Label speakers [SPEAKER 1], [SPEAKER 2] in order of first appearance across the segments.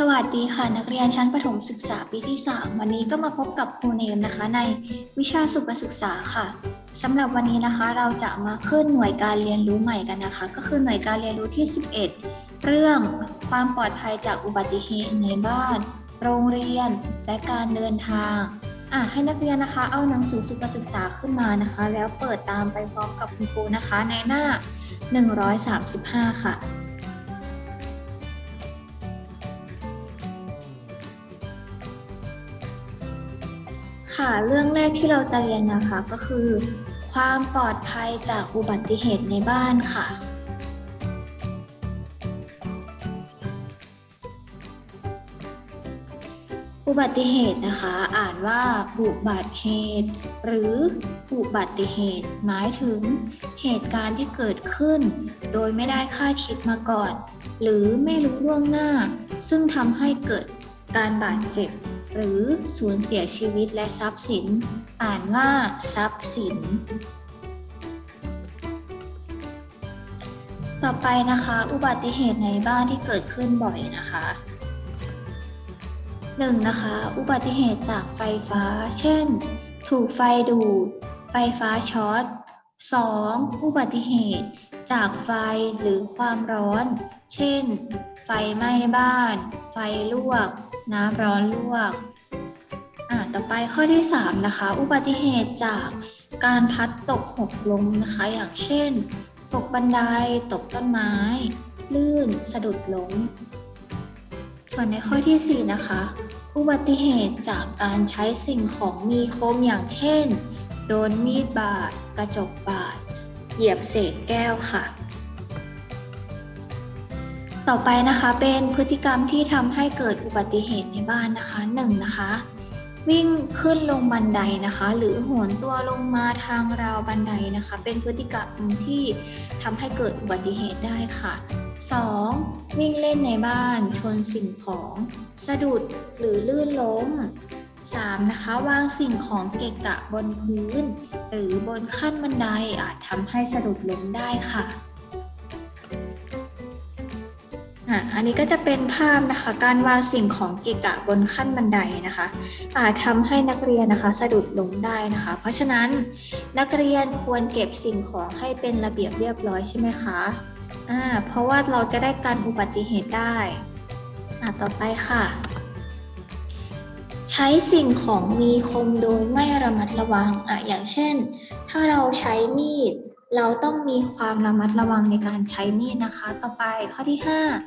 [SPEAKER 1] สวัสดีค่ะ นักเรียนชั้นประถมศึกษาปีที่ 3 วันนี้ก็มาพบกับครูเนมนะคะ ในวิชาสุขศึกษาค่ะสำหรับวันนี้นะคะเราจะมาขึ้นหน่วยการเรียนรู้ใหม่กันนะคะ ก็คือหน่วยการเรียนรู้ที่ 11 เรื่องความปลอดภัยจากอุบัติเหตุในบ้าน โรงเรียน และการเดินทางอะให้นักเรียนนะคะ เอาหนังสือสุขศึกษาขึ้นมานะคะ แล้วเปิดตามไปพร้อมกับคุณครูนะคะ ในหน้า 135 ค่ะ ค่ะ เรื่องแรกที่เราจะเรียนนะคะก็คือ ความปลอดภัยจากอุบัติเหตุในบ้านค่ะ อุบัติเหตุนะคะ อ่านว่าอุบัติเหตุ หรืออุบัติเหตุ หมายถึงเหตุการณ์ที่เกิดขึ้น โดยไม่ได้คาดคิดมาก่อน หรือไม่รู้ล่วงหน้า ซึ่งทำให้เกิดการบาดเจ็บ หรือสูญเสียชีวิตและทรัพย์สิน อ่านว่า ทรัพย์สิน ต่อไปนะคะ อุบัติเหตุในบ้านที่เกิดขึ้นบ่อยนะคะหนึ่งนะคะ อุบัติเหตุจากไฟฟ้า เช่น ถูกไฟดูด ไฟฟ้าช็อต 2. อุบัติเหตุจากไฟหรือความร้อน เช่น ไฟไหม้บ้าน ไฟลวก น้ำร้อนลวกอ่าต่อไปข้อที่ 3 นะคะ อุบัติเหตุจากการพัดตกหกล้มนะคะ อย่างเช่น ตกบันได ตกต้นไม้ ลื่น สะดุดล้ม ส่วนในข้อที่ 4 นะคะ อุบัติเหตุจากการใช้สิ่งของมีคมอย่างเช่น โดนมีดบาด กระจกบาด เหยียบเศษแก้วค่ะ ต่อไปนะคะเป็นพฤติกรรมที่ทำให้เกิดอุบัติเหตุในบ้านนะคะหนึ่งนะคะ วิ่งขึ้นลงบันไดนะคะ หรือโหนตัวลงมาทางราวบันไดนะคะ เป็นพฤติกรรมที่ทำให้เกิดอุบัติเหตุได้ค่ะ 2. วิ่งเล่นในบ้านชนสิ่งของ สะดุดหรือลื่นล้ม 3. นะคะวางสิ่งของเกะกะบนพื้น หรือบนขั้นบันไดอาจทำให้สะดุดล้มได้ค่ะ อะอันนี้ก็จะเป็นภาพนะคะการวางสิ่งของเกะกะบนขั้นบันไดนะคะอาจทำให้นักเรียนนะคะสะดุดล้มได้นะคะ เพราะฉะนั้นนักเรียนควรเก็บสิ่งของให้เป็นระเบียบเรียบร้อยใช่ไหมคะอ่าเพราะว่าเราจะได้กันอุบัติเหตุได้อะต่อไปค่ะ ใช้สิ่งของมีคมโดยไม่ระมัดระวังอะอย่างเช่น ถ้าเราใช้มีด เราต้องมีความระมัดระวังในการใช้มีดนะคะ ต่อไปข้อที่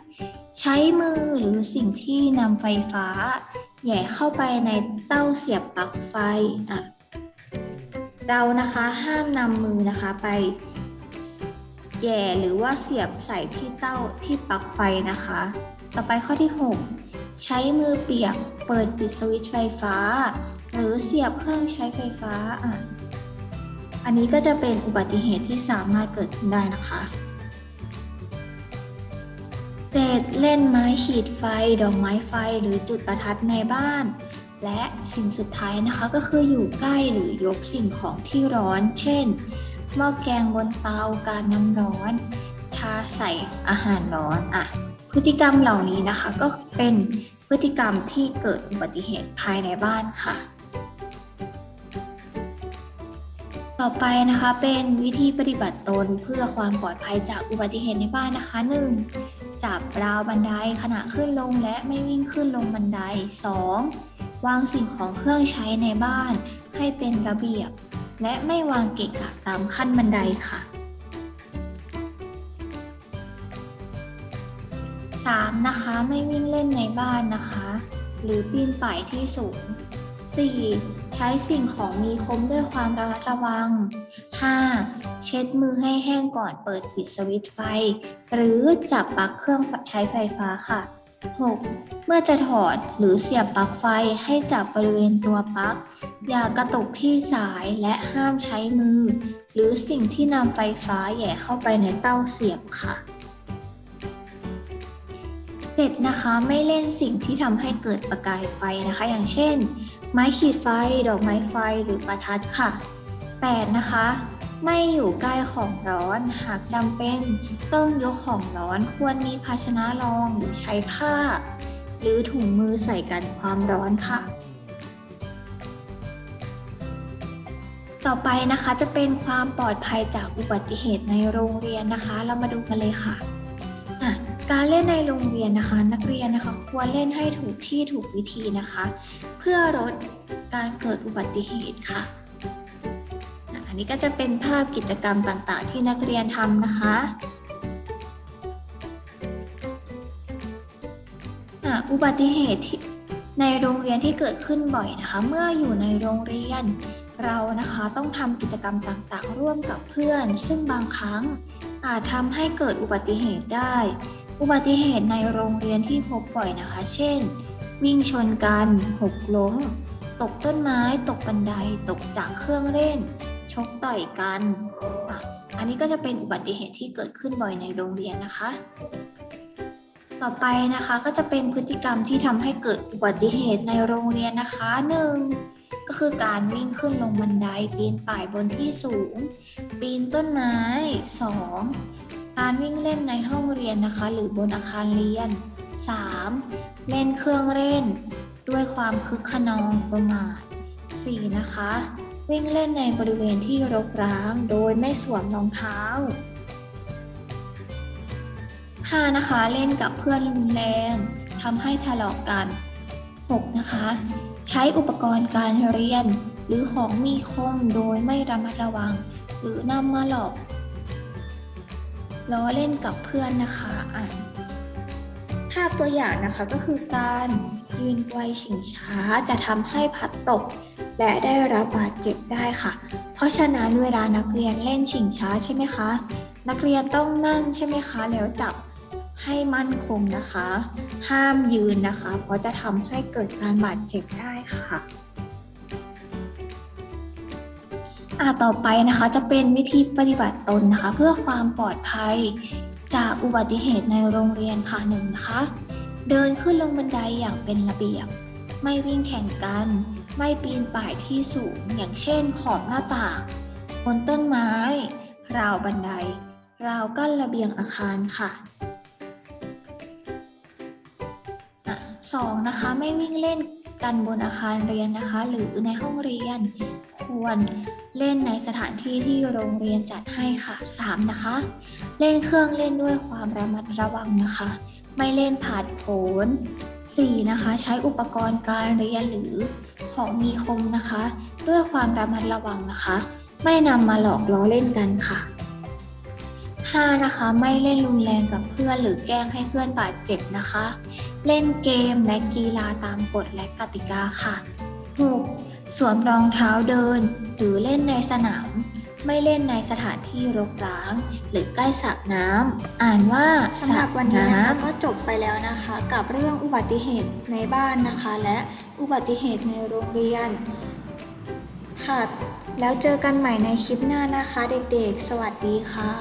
[SPEAKER 1] 5 ใช้มือหรือสิ่งที่นำไฟฟ้าแหย่เข้าไปในเต้าเสียบปลั๊กไฟอะเรานะคะห้ามนำมือนะคะไปแย่หรือว่าเสียบใส่ที่เต้าที่ปลั๊กไฟนะคะ ต่อไปข้อที่ 6 ใช้มือเปียกเปิดปิดสวิตช์ไฟฟ้า หรือเสียบเครื่องใช้ไฟฟ้าอะ อันนี้ก็จะเป็นอุบัติเหตุที่สามารถเกิดขึ้นได้นะคะเศษเล่นไม้ขีดไฟ ดอกไม้ไฟหรือจุดประทัดในบ้าน และสิ่งสุดท้ายนะคะก็คืออยู่ใกล้หรือยกสิ่งของที่ร้อน เช่นหม้อแกงบนเตาการน้ำร้อน ชาใส่อาหารร้อนอะพฤติกรรมเหล่านี้นะคะก็เป็นพฤติกรรมที่เกิดอุบัติเหตุภายในบ้านค่ะ ต่อไปนะคะเป็นวิธีปฏิบัติตนเพื่อความปลอดภัยจากอุบัติเหตุในบ้านนะคะ 1. จับราวบันไดขณะขึ้นลงและไม่วิ่งขึ้นลงบันได 2. วางสิ่งของเครื่องใช้ในบ้านให้เป็นระเบียบ และไม่วางเกะกะตามขั้นบันไดค่ะ 3. นะคะไม่วิ่งเล่นในบ้านนะคะ หรือปีนป่ายที่สูง 4. ใช้สิ่งของมีคมด้วยความระมัดระวัง 5. เช็ดมือให้แห้งก่อนเปิดปิดสวิตช์ไฟ หรือจับปลั๊กเครื่องใช้ไฟฟ้าค่ะ 6. เมื่อจะถอดหรือเสียบปลั๊กไฟให้จับบริเวณตัวปลั๊ก อย่ากระตุกที่สายและห้ามใช้มือ หรือสิ่งที่นำไฟฟ้าแย่เข้าไปในเต้าเสียบค่ะ เจ็ดนะคะไม่เล่นสิ่งที่ทำให้เกิดประกายไฟนะคะ อย่างเช่น ไม้ขีดไฟ ดอกไม้ไฟหรือประทัดค่ะ 8. นะคะ ไม่อยู่ใกล้ของร้อนหากจำเป็นต้องยกของร้อนควรมีภาชนะรองหรือใช้ผ้า หรือถุงมือใส่กันความร้อนค่ะ ต่อไปนะคะจะเป็นความปลอดภัยจากอุบัติเหตุในโรงเรียนนะคะ เรามาดูกันเลยค่ะ การเล่นในโรงเรียนนะคะ นักเรียนนะคะควรเล่นให้ถูกที่ถูกวิธีนะคะ เพื่อลดการเกิดอุบัติเหตุค่ะ อันนี้ก็จะเป็นภาพกิจกรรมต่างๆ ที่นักเรียนทำนะคะอะอุบัติเหตุที่ในโรงเรียนที่เกิดขึ้นบ่อยนะคะ เมื่ออยู่ในโรงเรียน เรานะคะต้องทำกิจกรรมต่างๆ ร่วมกับเพื่อน ซึ่งบางครั้งอาจทำให้เกิดอุบัติเหตุได้ อุบัติเหตุในโรงเรียนที่พบบ่อยนะคะ เช่น วิ่งชนกัน หกล้ม ตกต้นไม้ ตกบันได ตกจากเครื่องเล่น ชกต่อยกัน อันนี้ก็จะเป็นอุบัติเหตุที่เกิดขึ้นบ่อยในโรงเรียนนะคะ ต่อไปนะคะก็จะเป็นพฤติกรรมที่ทำให้เกิดอุบัติเหตุในโรงเรียนนะคะหนึ่งก็คือการวิ่งขึ้นลงบันไดปีนป่ายบนที่สูง ปีนต้นไม้ 2. การวิ่งเล่นในห้องเรียนนะคะ หรือบนอาคารเรียน 3. เล่นเครื่องเล่น ด้วยความคึกขนองประมาท 4. นะคะ วิ่งเล่นในบริเวณที่รกร้าง โดยไม่สวมรองเท้า 5. นะคะเล่นกับเพื่อนรุนแรงทำให้ทะเลาะกัน 6. นะคะ ใช้อุปกรณ์การเรียน หรือของมีคมโดยไม่ระมัดระวัง หรือนำมาหลอก ล้อเล่นกับเพื่อนนะคะอะภาพตัวอย่างนะคะก็คือการยืนไกวชิงช้าจะทำให้พัดตก และได้รับบาดเจ็บได้ค่ะ เพราะฉะนั้นเวลานักเรียนเล่นชิงช้าใช่ไหมคะ นักเรียนต้องนั่งใช่ไหมคะ แล้วจับให้มั่นคงนะคะ ห้ามยืนนะคะ เพราะจะทำให้เกิดการบาดเจ็บได้ค่ะ อ่าต่อไปนะคะจะเป็นวิธีปฏิบัติตนนะคะ เพื่อความปลอดภัยจากอุบัติเหตุในโรงเรียนค่ะหนึ่งนะคะ เดินขึ้นลงบันไดอย่างเป็นระเบียบ ไม่วิ่งแข่งกัน ไม่ปีนป่ายที่สูง อย่างเช่นขอบหน้าต่างบนต้นไม้ ราวบันได ราวกั้นระเบียงอาคารค่ะอะสองนะคะไม่วิ่งเล่นกันบนอาคารเรียนนะคะ หรือในห้องเรียนควร เล่นในสถานที่ที่โรงเรียนจัดให้ค่ะ 3. นะคะ เล่นเครื่องเล่นด้วยความระมัดระวังนะคะ ไม่เล่นผาดโผน 4. นะคะ ใช้อุปกรณ์การเรียนหรือของมีคมนะคะ ด้วยความระมัดระวังนะคะ ไม่นำมาหลอกล้อเล่นกันค่ะ 5. นะคะ ไม่เล่นรุนแรงกับเพื่อนหรือแกล้งให้เพื่อนบาดเจ็บนะคะ เล่นเกมและกีฬาตามกฎและกติกาค่ะ 6. สวมรองเท้าเดิน หรือเล่นในสนาม ไม่เล่นในสถานที่รกร้าง หรือใกล้สระน้ำอ่านว่า
[SPEAKER 2] สำหรับวันนี้นะคะำก็จบไปแล้วนะคะ กับเรื่องอุบัติเหตุในบ้านนะคะ และอุบัติเหตุในโรงเรียน ค่ะ แล้วเจอกันใหม่ในคลิปหน้านะคะ เด็กๆ สวัสดีค่ะ